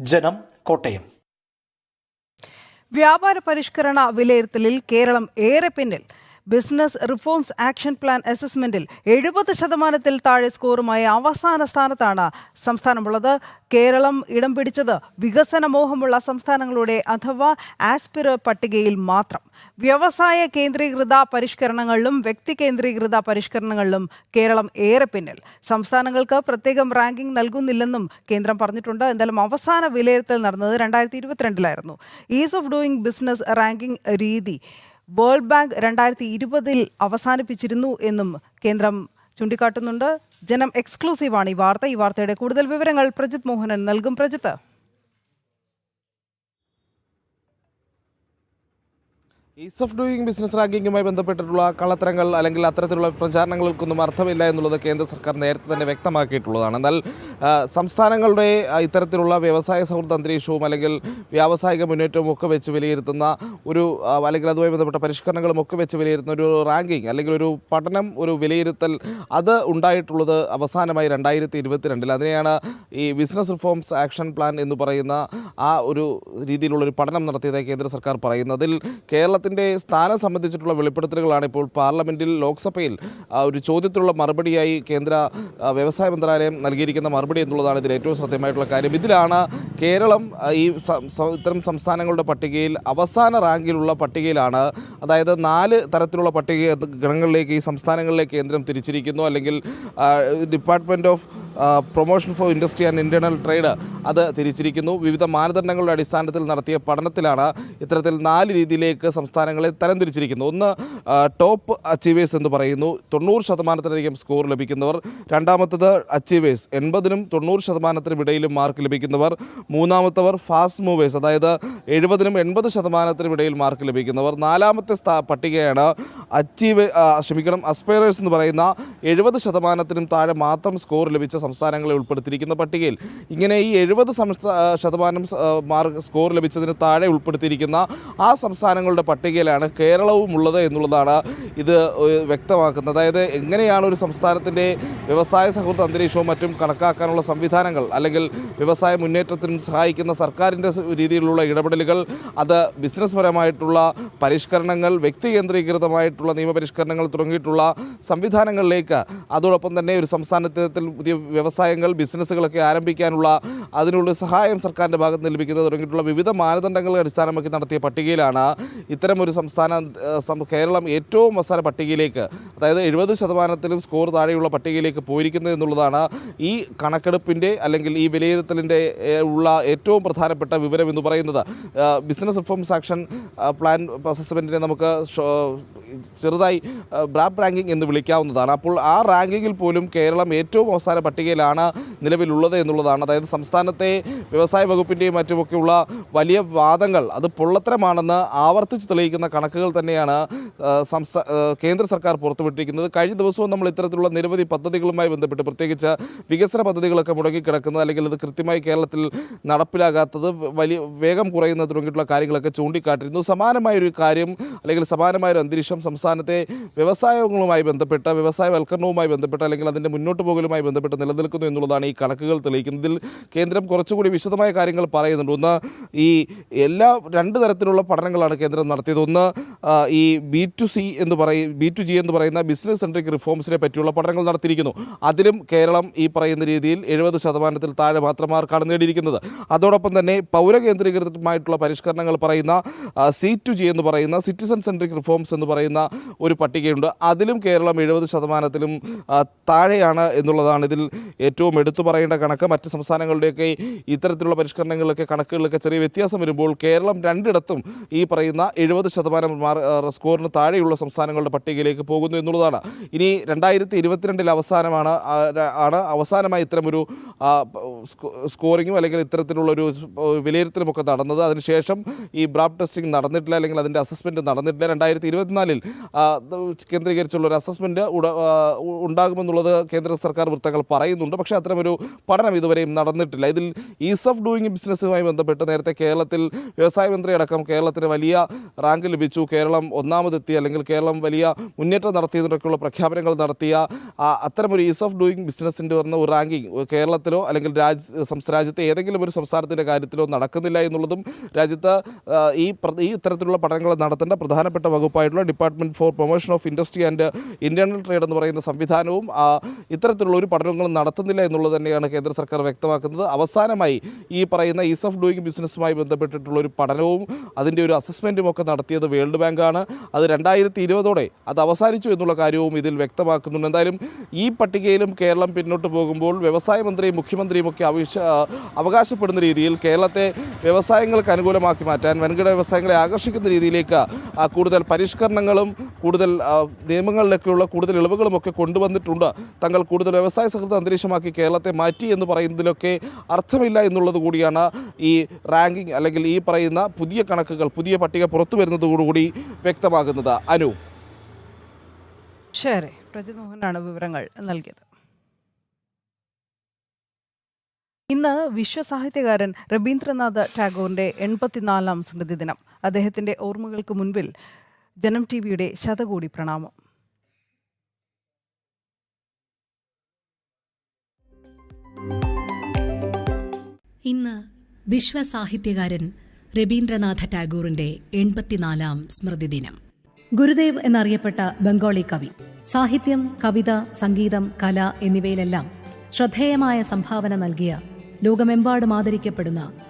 ജനം കോട്ടയം. വ്യാപാര പരിഷ്കരണ വിലയിരുത്തലിൽ കേരളം ഏറെ പിന്നിൽ. ബിസിനസ് റിഫോംസ് ആക്ഷൻ പ്ലാൻ അസസ്മെന്റിൽ എഴുപത് ശതമാനത്തിൽ താഴെ സ്കോറുമായി അവസാന സ്ഥാനത്താണ് സംസ്ഥാനമുള്ളത്. കേരളം ഇടം പിടിച്ചത് വികസന മോഹമുള്ള സംസ്ഥാനങ്ങളുടെ അഥവാ ആസ്പിർ പട്ടികയിൽ മാത്രം. വ്യവസായ കേന്ദ്രീകൃത പരിഷ്കരണങ്ങളിലും വ്യക്തി കേന്ദ്രീകൃത പരിഷ്കരണങ്ങളിലും കേരളം ഏറെ പിന്നിൽ. സംസ്ഥാനങ്ങൾക്ക് പ്രത്യേകം റാങ്കിംഗ് നൽകുന്നില്ലെന്നും കേന്ദ്രം പറഞ്ഞിട്ടുണ്ട്. എന്തായാലും അവസാന വിലയിരുത്തൽ നടന്നത് രണ്ടായിരത്തി ഇരുപത്തിരണ്ടിലായിരുന്നു. Ease of doing business ranking രീതി വേൾഡ് ബാങ്ക് രണ്ടായിരത്തി ഇരുപതിൽ അവസാനിപ്പിച്ചിരുന്നു എന്നും കേന്ദ്രം ചൂണ്ടിക്കാട്ടുന്നുണ്ട്. ജനം എക്സ്ക്ലൂസീവാണ് ഈ വാർത്ത. ഈ വാർത്തയുടെ കൂടുതൽ വിവരങ്ങൾ പ്രജിത് മോഹനൻ നൽകും. Prajith ease of doing business റാങ്കിങ്ങുമായി ബന്ധപ്പെട്ടിട്ടുള്ള കള്ളത്തരങ്ങൾ അല്ലെങ്കിൽ അത്തരത്തിലുള്ള പ്രചാരണങ്ങൾക്കൊന്നും അർത്ഥമില്ല എന്നുള്ളത് കേന്ദ്ര സർക്കാർ നേരത്തെ തന്നെ വ്യക്തമാക്കിയിട്ടുള്ളതാണ്. എന്നാൽ സംസ്ഥാനങ്ങളുടെ ഇത്തരത്തിലുള്ള വ്യവസായ സൗഹൃദ അന്തരീക്ഷവും അല്ലെങ്കിൽ വ്യാവസായിക മുന്നേറ്റവും ഒക്കെ വെച്ച് വിലയിരുത്തുന്ന ഒരു അല്ലെങ്കിൽ അതുമായി ബന്ധപ്പെട്ട പരിഷ്കരണങ്ങളും ഒക്കെ വെച്ച് വിലയിരുത്തുന്ന ഒരു റാങ്കിങ് അല്ലെങ്കിൽ ഒരു പഠനം ഒരു വിലയിരുത്തൽ അത് ഉണ്ടായിട്ടുള്ളത് അവസാനമായി രണ്ടായിരത്തി ഇരുപത്തിരണ്ടിൽ അതിനെയാണ് ഈ ബിസിനസ് റിഫോംസ് ആക്ഷൻ പ്ലാൻ എന്ന് പറയുന്ന ആ ഒരു രീതിയിലുള്ള ഒരു പഠനം നടത്തിയതായി കേന്ദ്ര സർക്കാർ പറയുന്നതിൽ കേരളത്തിന്റെ സ്ഥാനം സംബന്ധിച്ചിട്ടുള്ള വെളിപ്പെടുത്തലുകളാണ് ഇപ്പോൾ പാർലമെന്റിൽ ലോക്സഭയിൽ ഒരു ചോദ്യത്തിലുള്ള മറുപടിയായി കേന്ദ്ര വ്യവസായ മന്ത്രാലയം നൽകിയിരിക്കുന്ന മറുപടി എന്നുള്ളതാണ് ഇതിൽ ഏറ്റവും ശ്രദ്ധേയമായിട്ടുള്ള കാര്യം. ഇതിലാണ് കേരളം ഈ ഇത്തരം സംസ്ഥാനങ്ങളുടെ പട്ടികയിൽ അവസാന റാങ്കിലുള്ള പട്ടികയിലാണ് അതായത് നാല് തരത്തിലുള്ള പട്ടിക ഗണങ്ങളിലേക്ക് ഈ സംസ്ഥാനങ്ങളിലേക്ക് കേന്ദ്രം തിരിച്ചിരിക്കുന്നു. അല്ലെങ്കിൽ department of promotion for industry and internal trade അത് തിരിച്ചിരിക്കുന്നു. വിവിധ മാനദണ്ഡങ്ങളുടെ അടിസ്ഥാനത്തിൽ നടത്തിയ പഠനത്തിലാണ് ഇത്തരത്തിൽ നാല് രീതിയിലേക്ക് സംസ്ഥാനങ്ങളെ തരംതിരിച്ചിരിക്കുന്നു ഒന്ന് ടോപ്പ് അച്ചീവേഴ്സ് എന്ന് പറയുന്നു. തൊണ്ണൂറ് ശതമാനത്തിലധികം സ്കോർ ലഭിക്കുന്നവർ. രണ്ടാമത്തത് അച്ചീവേഴ്സ് എൺപതിനും തൊണ്ണൂറ് ശതമാനത്തിനും ഇടയിലും മാർക്ക് ലഭിക്കുന്നവർ. മൂന്നാമത്തവർ ഫാസ്റ്റ് മൂവേഴ്സ് അതായത് എഴുപതിനും എൺപത് ശതമാനത്തിനും ഇടയിൽ മാർക്ക് ലഭിക്കുന്നവർ. നാലാമത്തെ പട്ടികയാണ് അച്ചീവ് ക്ഷമിക്കണം അസ്പയറേഴ്സ് എന്ന് പറയുന്ന എഴുപത് ശതമാനത്തിനും താഴെ മാത്രം സ്കോർ ലഭിച്ച സംസ്ഥാനങ്ങളെ ഉൾപ്പെടുത്തിയിരിക്കുന്ന പട്ടികയിൽ. ഇങ്ങനെ ഈ എഴുപത് ശതമാനം മാർക്ക് സ്കോർ ലഭിച്ചതിന് താഴെ ഉൾപ്പെടുത്തിയിരിക്കുന്ന ആ സംസ്ഥാനങ്ങളുടെ പട്ടികയിലാണ് കേരളവും ഉള്ളത് എന്നുള്ളതാണ് ഇത് വ്യക്തമാക്കുന്നത്. അതായത് എങ്ങനെയാണ് ഒരു സംസ്ഥാനത്തിന്റെ വ്യവസായ സൗഹൃദ അന്തരീക്ഷവും മറ്റും കണക്കാക്കാനുള്ള സംവിധാനങ്ങൾ അല്ലെങ്കിൽ വ്യവസായ മുന്നേറ്റത്തിനും സഹായിക്കുന്ന സർക്കാരിന്റെ രീതിയിലുള്ള ഇടപെടലുകൾ അത് ബിസിനസ് പരമായിട്ടുള്ള പരിഷ്കരണങ്ങൾ വ്യക്തി കേന്ദ്രീകൃതമായിട്ടുള്ള നിയമപരിഷ്കരണങ്ങൾ തുടങ്ങിയിട്ടുള്ള സംവിധാനങ്ങളിലേക്ക് അതോടൊപ്പം തന്നെ ഒരു സംസ്ഥാനത്തിൽ പുതിയ വ്യവസായങ്ങൾ ബിസിനസ്സുകളൊക്കെ ആരംഭിക്കാനുള്ള അതിനുള്ള സഹായം സർക്കാരിന്റെ ഭാഗത്ത് നിന്ന് ലഭിക്കുന്നത് തുടങ്ങിയിട്ടുള്ള വിവിധ മാനദണ്ഡങ്ങളെ അടിസ്ഥാനമാക്കി നടത്തിയ പട്ടികയിലാണ് ഇത്തരമൊരു സംസ്ഥാന കേരളം ഏറ്റവും അവസാന പട്ടികയിലേക്ക് അതായത് എഴുപത് ശതമാനത്തിലും സ്കോർ താഴെയുള്ള പട്ടികയിലേക്ക് പോയിരിക്കുന്നത് എന്നുള്ളതാണ് ഈ കണക്കെടുപ്പിന്റെ അല്ലെങ്കിൽ ഈ വിലയിരുത്തലിന്റെ ഉള്ള ഏറ്റവും പ്രധാനപ്പെട്ട വിവരം എന്ന് പറയുന്നത്. ബിസിനസ് റിഫോംസ് ആക്ഷൻ പ്ലാൻ അസസ്മെന്റിനെ നമുക്ക് ചെറുതായി ബ്രാപ്പ് റാങ്കിങ് എന്ന് വിളിക്കാവുന്നതാണ്. അപ്പോൾ ആ റാങ്കിങ്ങിൽ പോലും കേരളം ഏറ്റവും അവസാന പട്ടികയിലാണ് നിലവിലുള്ളത് എന്നുള്ളതാണ്. അതായത് സംസ്ഥാനത്തെ വ്യവസായ വകുപ്പിന്റെയും മറ്റുമൊക്കെയുള്ള വലിയ വാദങ്ങൾ അത് പൊള്ളത്തരമാണെന്ന് ആവർത്തിച്ച് തെളിയിക്കുന്ന കണക്കുകൾ തന്നെയാണ് സംസ്ഥാന കേന്ദ്ര സർക്കാർ പുറത്തുവിട്ടിരിക്കുന്നത്. കഴിഞ്ഞ ദിവസവും നമ്മൾ ഇത്തരത്തിലുള്ള നിരവധി പദ്ധതികളുമായി ബന്ധപ്പെട്ട് പ്രത്യേകിച്ച് വികസന പദ്ധതികളൊക്കെ മുടങ്ങിക്കിടക്കുന്നത് അല്ലെങ്കിൽ അത് കൃത്യമായി കേരളത്തിൽ നടപ്പിലാകാത്തത് വലിയ വേഗം കുറയുന്നത് തുടങ്ങിയിട്ടുള്ള കാര്യങ്ങളൊക്കെ ചൂണ്ടിക്കാട്ടിരുന്നു സമാനമായൊരു കാര്യം അല്ലെങ്കിൽ സമാനമായൊരു അന്തരീക്ഷം സംസ്ഥാനത്തെ വ്യവസായങ്ങളുമായി ബന്ധപ്പെട്ട വ്യവസായവൽക്കരണവുമായി ബന്ധപ്പെട്ട അല്ലെങ്കിൽ അതിന്റെ മുന്നോട്ട് പോകലുമായി ബന്ധപ്പെട്ട് നിലനിൽക്കുന്നു എന്നുള്ളതാണ് ഈ കണക്കുകൾ തെളിയിക്കുന്നതിൽ കേന്ദ്രം കുറച്ചുകൂടി വിശദമായ കാര്യങ്ങൾ പറയുന്നുണ്ട്. ഒന്ന് ഈ എല്ലാ രണ്ട് തരത്തിലുള്ള പഠനങ്ങളാണ് കേന്ദ്രം നടത്തിയത്. ഒന്ന് ഈ ബി ടു സി എന്ന് പറയും ബി ടു ജി എന്ന് പറയുന്ന ബിസിനസ് സെൻട്രിക് റിഫോംസിനെ പറ്റിയുള്ള പഠനങ്ങൾ നടത്തിയിരിക്കുന്നു. അതിലും കേരളം ഈ പറയുന്ന രീതിയിൽ എഴുപത് ശതമാനത്തിൽ താഴെ മാത്രം മാർക്കാണ് നേടിയിരിക്കുന്നത്. അതോടൊപ്പം തന്നെ പൗരകേന്ദ്രീകൃതമായിട്ടുള്ള പരിഷ്കരണങ്ങൾ പറയുന്ന സി ടു ജി എന്ന് പറയുന്ന സിറ്റിസൺ സെൻട്രിക് റിഫോംസ് എന്ന് പറയുന്ന ഒരു പട്ടികയുണ്ട്. അതിലും കേരളം എഴുപത് ശതമാനത്തിലും താഴെയാണ് എന്നുള്ളതാണ് ഇതിൽ ഏറ്റവും എടുത്തു പറയേണ്ട കണക്ക് മറ്റ് സംസ്ഥാനങ്ങളുടെയൊക്കെ ഇത്തരത്തിലുള്ള പരിഷ്കരണങ്ങളിലൊക്കെ കണക്കുകളിലൊക്കെ ചെറിയ വ്യത്യാസം വരുമ്പോൾ കേരളം രണ്ടിടത്തും ഈ പറയുന്ന എഴുപത് ശതമാനം സ്കോറിന് താഴെയുള്ള സംസ്ഥാനങ്ങളുടെ പട്ടികയിലേക്ക് പോകുന്നു എന്നുള്ളതാണ്. ഇനി രണ്ടായിരത്തി ഇരുപത്തിരണ്ടിൽ അവസാനമാണ് ആണ് അവസാനമായി ഇത്തരമൊരു സ്കോറിങ്ങും അല്ലെങ്കിൽ ഇത്തരത്തിലുള്ള ഒരു വിലയിരുത്തലുമൊക്കെ നടന്നത്. അതിനുശേഷം ഈ ബ്രാബ് ടെസ്റ്റിംഗ് നടന്നിട്ടില്ല അല്ലെങ്കിൽ അതിന്റെ അസസ്മെന്റ് നടന്നിട്ടില്ല. രണ്ടായിരത്തി ഇരുപത്തിനാലിൽ കേന്ദ്രീകരിച്ചുള്ള ഒരു അസസ്മെന്റ് ഉണ്ടാകുമെന്നുള്ളത് കേന്ദ്ര സർക്കാർ വൃത്തങ്ങൾ പറയുന്നുണ്ട്. പക്ഷേ അത്തരമൊരു പഠനം ഇതുവരെയും നടന്നിട്ടില്ല. ഇതിൽ ഈസ് ഓഫ് ഡൂയിങ് ബിസിനസ്സുമായി ബന്ധപ്പെട്ട് നേരത്തെ കേരളത്തിൽ വ്യവസായ മന്ത്രി അടക്കം കേരളത്തിന് വലിയ റാങ്ക് ലഭിച്ചു. കേരളം ഒന്നാമതെത്തി. അല്ലെങ്കിൽ കേരളം വലിയ മുന്നേറ്റം നടത്തിയതിനൊക്കെയുള്ള പ്രഖ്യാപനങ്ങൾ നടത്തിയ അത്തരമൊരു ഈസ് ഓഫ് ഡൂയിങ് ബിസിനസ്സിന്റെ വരുന്ന ഒരു റാങ്കിങ് കേരളത്തിലോ അല്ലെങ്കിൽ രാജ്യ രാജ്യത്തെ ഏതെങ്കിലും ഒരു സംസ്ഥാനത്തിന്റെ കാര്യത്തിലോ നടക്കുന്നില്ല എന്നുള്ളതും രാജ്യത്ത് ഈ ഈ ഇത്തരത്തിലുള്ള പഠനങ്ങൾ നടത്തേണ്ട പ്രധാനപ്പെട്ട വകുപ്പായിട്ടുള്ള department for promotion of industry and internal trade എന്ന് പറയുന്ന സംവിധാനവും ഇത്തരത്തിലുള്ള ഒരു പഠനങ്ങളും നടത്തുന്നില്ല എന്നുള്ളത് തന്നെയാണ് കേന്ദ്ര സർക്കാർ വ്യക്തമാക്കുന്നത്. അവസാനമായി ഈ പറയുന്ന ഈസ് ഓഫ് ഡൂയിങ് ബിസിനസ്സുമായി ബന്ധപ്പെട്ടിട്ടുള്ള ഒരു പഠനവും അതിന്റെ ഒരു അസസ്മെന്റും ഒക്കെ നടത്തിയത് വേൾഡ് ബാങ്കാണ്. അത് രണ്ടായിരത്തി ഇരുപതോടെ അത് അവസാനിച്ചു എന്നുള്ള കാര്യവും ഇതിൽ വ്യക്തമാക്കുന്നുണ്ട്. എന്തായാലും ഈ പട്ടികയിലും കേരളം പിന്നോട്ട് പോകുമ്പോൾ വ്യവസായ മന്ത്രിയും മുഖ്യമന്ത്രിയും ഒക്കെ ആവശ്യ അവകാശപ്പെടുന്ന രീതിയിൽ കേരളത്തെ വ്യവസായങ്ങൾക്ക് അനുകൂലമാക്കി മാറ്റാൻ വൻകിട വ്യവസായങ്ങളെ ആകർഷിക്കുന്ന രീതിയിലേക്ക് കൂടുതൽ പരിഷ്കരണങ്ങളും കൂടുതൽ നിയമങ്ങളിലൊക്കെയുള്ള കൂടുതൽ ഇളവുകളും ഒക്കെ കൊണ്ടുവന്നിട്ടുണ്ട്. തങ്ങൾ കൂടുതൽ വ്യവസായ സഹൃദ അന്തരീക്ഷമാക്കി കേരളത്തെ മാറ്റി എന്ന് പറയുന്നതിലൊക്കെ അർത്ഥമില്ല എന്നുള്ളത് കൂടിയാണ് ഈ റാങ്കിങ് അല്ലെങ്കിൽ ഈ പറയുന്ന പുതിയ കണക്കുകൾ പുതിയ പട്ടിക പുറത്തു വരുന്നതോടുകൂടി വ്യക്തമാകുന്നത്. അനു. ശരി പ്രജിത് വിവരങ്ങൾ നൽകിയത്. ഇന്ന് വിശ്വസാഹിത്യകാരൻ രവീന്ദ്രനാഥ് ടാഗോറിന്റെ എൺപത്തിനാലാം സ്മൃതി ദിനം അദ്ദേഹത്തിന്റെ ഓർമ്മകൾക്ക് മുൻപിൽ ജനം ടി വിയുടെ ശതകോടി പ്രണാമം. ഇന്ന് വിശ്വസാഹിത്യകാരൻ രവീന്ദ്രനാഥ ടാഗോറിന്റെ എൺപത്തിനാലാം സ്മൃതിദിനം. ഗുരുദേവ് എന്നറിയപ്പെട്ട ബംഗാളി കവി സാഹിത്യം കവിത സംഗീതം കല എന്നിവയിലെല്ലാം ശ്രദ്ധേയമായ സംഭാവന നൽകിയ ലോകമെമ്പാടും ആദരിക്കപ്പെടുന്ന